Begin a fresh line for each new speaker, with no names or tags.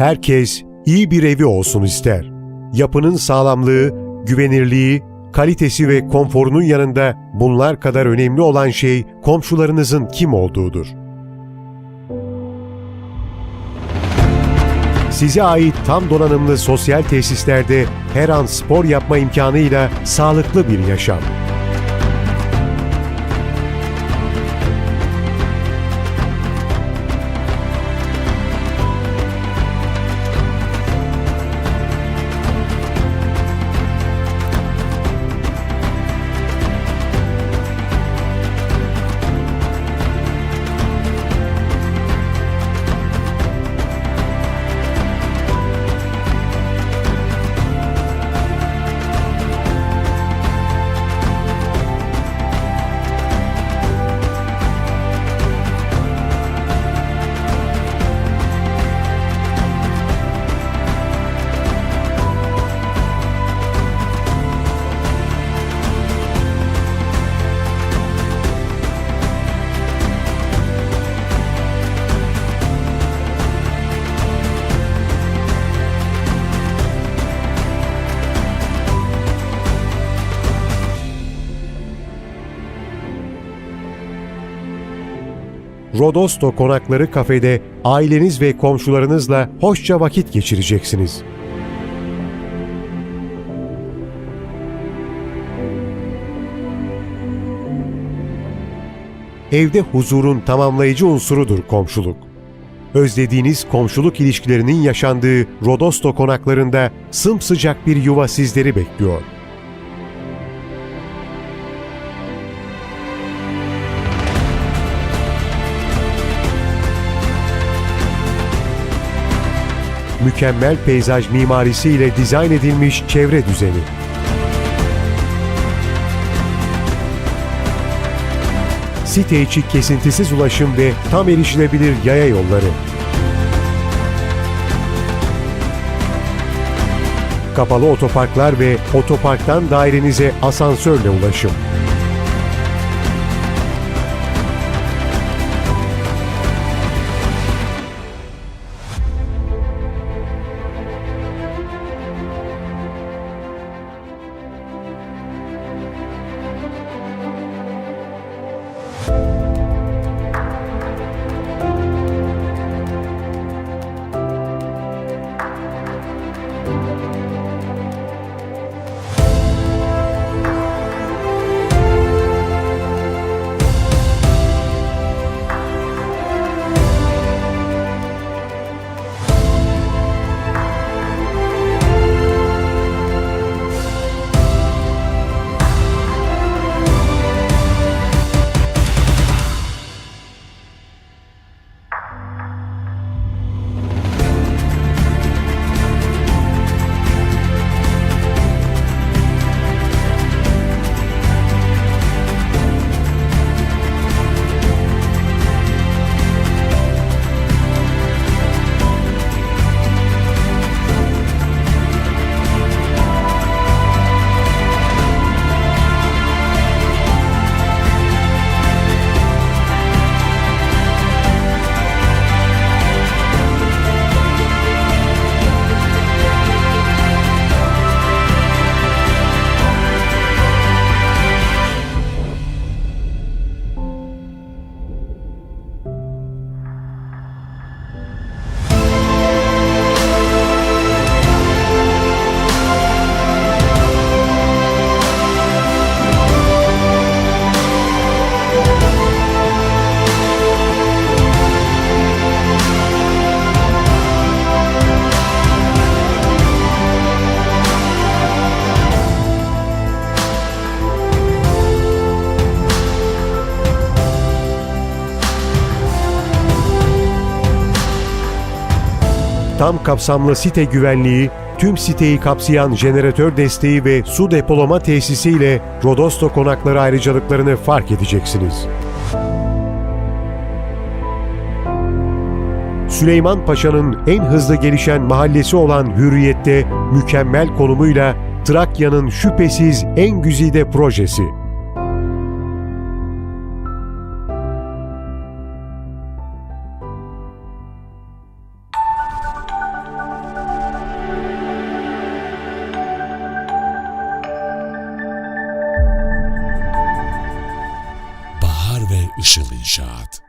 Herkes iyi bir evi olsun ister. Yapının sağlamlığı, güvenirliği, kalitesi ve konforunun yanında bunlar kadar önemli olan şey komşularınızın kim olduğudur. Size ait tam donanımlı sosyal tesislerde her an spor yapma imkanıyla sağlıklı bir yaşam. Rodosto Konakları kafede aileniz ve komşularınızla hoşça vakit geçireceksiniz. Evde huzurun tamamlayıcı unsurudur komşuluk. Özlediğiniz komşuluk ilişkilerinin yaşandığı Rodosto konaklarında sımsıcak bir yuva sizleri bekliyor. Mükemmel peyzaj mimarisiyle dizayn edilmiş çevre düzeni. Site içi kesintisiz ulaşım ve tam erişilebilir yaya yolları. Kapalı otoparklar ve otoparktan dairenize asansörle ulaşım. Tam kapsamlı site güvenliği, tüm siteyi kapsayan jeneratör desteği ve su depolama tesisiyle Rodosto konakları ayrıcalıklarını fark edeceksiniz. Süleyman Paşa'nın en hızlı gelişen mahallesi olan Hürriyet'te mükemmel konumuyla Trakya'nın şüphesiz en güzide projesi.
Işıl İnşaat